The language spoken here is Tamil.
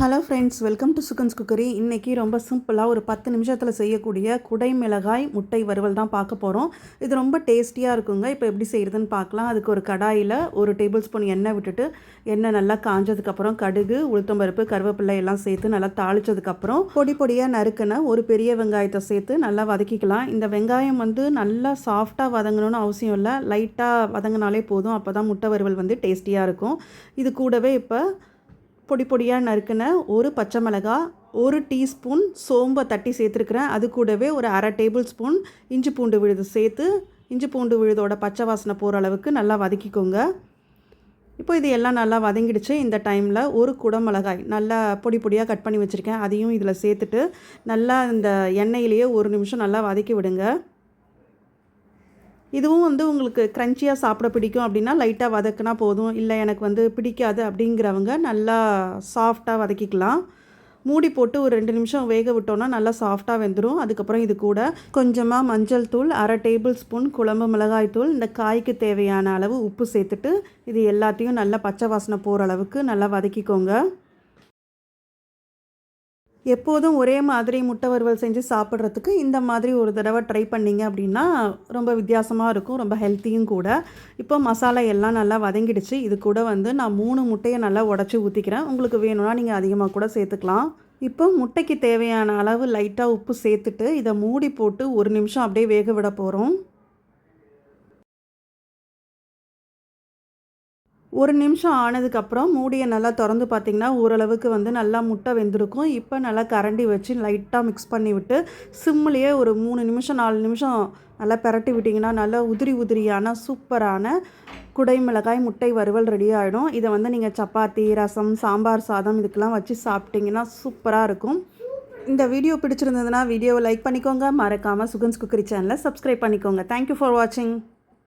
Hello friends welcome to Sugans cookery இன்றைக்கி ரொம்ப சிம்பிளாக ஒரு பத்து நிமிஷத்தில் செய்யக்கூடிய குடை மிளகாய் முட்டை வறுவல் தான் பார்க்க போகிறோம் இது ரொம்ப டேஸ்டியாக இருக்குங்க. இப்போ எப்படி செய்கிறதுன்னு பார்க்கலாம். அதுக்கு ஒரு கடாயில் ஒரு டேபிள் ஸ்பூன் எண்ணெய் விட்டுட்டு எண்ணெய் நல்லா காஞ்சதுக்கப்புறம் கடுகு உளுத்தம்பருப்பு கருவேப்பிலை எல்லாம் சேர்த்து நல்லா தாளித்ததுக்கப்புறம் பொடி பொடியாக நறுக்கின ஒரு பெரிய வெங்காயத்தை சேர்த்து நல்லா வதக்கிக்கலாம். இந்த வெங்காயம் வந்து நல்லா சாஃப்டாக வதங்கணும்னு அவசியம் இல்லை. லைட்டாக வதங்கினாலே போதும். அப்போ தான் முட்டை வறுவல் வந்து டேஸ்டியாக இருக்கும். இது கூடவே இப்போ பொடி பொடியாக நறுக்கின ஒரு பச்சை மிளகா ஒரு டீஸ்பூன் சோம்பை தட்டி சேர்த்துருக்குறேன். அது கூடவே ஒரு அரை டேபிள் ஸ்பூன் இஞ்சி பூண்டு விழுது சேர்த்து இஞ்சி பூண்டு விழுதோட பச்சை வாசனை போகிற அளவுக்கு நல்லா வதக்கிக்கோங்க. இப்போ இது எல்லாம் நல்லா வதங்கிடுச்சு. இந்த டைமில் ஒரு குடமிளகாய் நல்லா பொடி பொடியாக கட் பண்ணி வச்சுருக்கேன். அதையும் இதில் சேர்த்துட்டு நல்லா இந்த எண்ணெயிலேயே ஒரு நிமிஷம் நல்லா வதக்கி விடுங்க. இதுவும் வந்து உங்களுக்கு க்ரன்ச்சியாக சாப்பிட பிடிக்கும். அப்படின்னா லைட்டாக வதக்குனா போதும். இல்லை எனக்கு வந்து பிடிக்காது அப்படிங்கிறவங்க நல்லா சாஃப்டாக வதக்கிக்கலாம். மூடி போட்டு ஒரு ரெண்டு நிமிஷம் வேக விட்டோன்னா நல்லா சாஃப்டாக வெந்துடும் அதுக்கப்புறம் இது கூட கொஞ்சமாக மஞ்சள் தூள் அரை டேபிள் ஸ்பூன் குழம்பு மிளகாய் தூள் இந்த காய்க்கு தேவையான அளவு உப்பு சேர்த்துட்டு இது எல்லாத்தையும் நல்லா பச்சை வாசனை போகிற அளவுக்கு நல்லா வதக்கிக்கோங்க. எப்போதும் ஒரே மாதிரி முட்டை வறுவல் செஞ்சு சாப்பிட்றதுக்கு இந்த மாதிரி ஒரு தடவை ட்ரை பண்ணிங்க அப்படின்னா ரொம்ப வித்தியாசமாக இருக்கும் ரொம்ப ஹெல்த்தியும் கூட. இப்போ மசாலா எல்லாம் நல்லா வதங்கிடுச்சு. இது கூட வந்து நான் மூணு முட்டையை நல்லா உடச்சி ஊற்றிக்கிறேன் உங்களுக்கு வேணும்னா நீங்கள் அதிகமாக கூட சேர்த்துக்கலாம். இப்போ முட்டைக்கு தேவையான அளவு லைட்டாக உப்பு சேர்த்துட்டு இதை மூடி போட்டு ஒரு நிமிஷம் அப்படியே வேக விட போகிறோம் ஒரு நிமிஷம் ஆனதுக்கப்புறம் மூடியை நல்லா திறந்து பார்த்திங்கன்னா ஓரளவுக்கு வந்து நல்லா முட்டை வெந்திருக்கும். இப்போ நல்லா கரண்டி வச்சு லைட்டாக மிக்ஸ் பண்ணி விட்டு சிம்லேயே ஒரு மூணு நிமிஷம் நாலு நிமிஷம் நல்லா பரட்டி விட்டிங்கன்னா நல்லா உதிரி உதிரியான சூப்பரான குடை மிளகாய் முட்டை வறுவல் ரெடி ஆகிடும் இதை வந்து நீங்கள் சப்பாத்தி ரசம் சாம்பார் சாதம் இதுக்கெல்லாம் வச்சு சாப்பிட்டிங்கன்னா சூப்பராக இருக்கும். இந்த வீடியோ பிடிச்சிருந்ததுன்னா வீடியோவை லைக் பண்ணிக்கோங்க. மறக்காமல் சுகன்ஸ் குக்கரி சேனலை சப்ஸ்கிரைப் பண்ணிக்கோங்க. தேங்க்யூ ஃபார் வாட்சிங்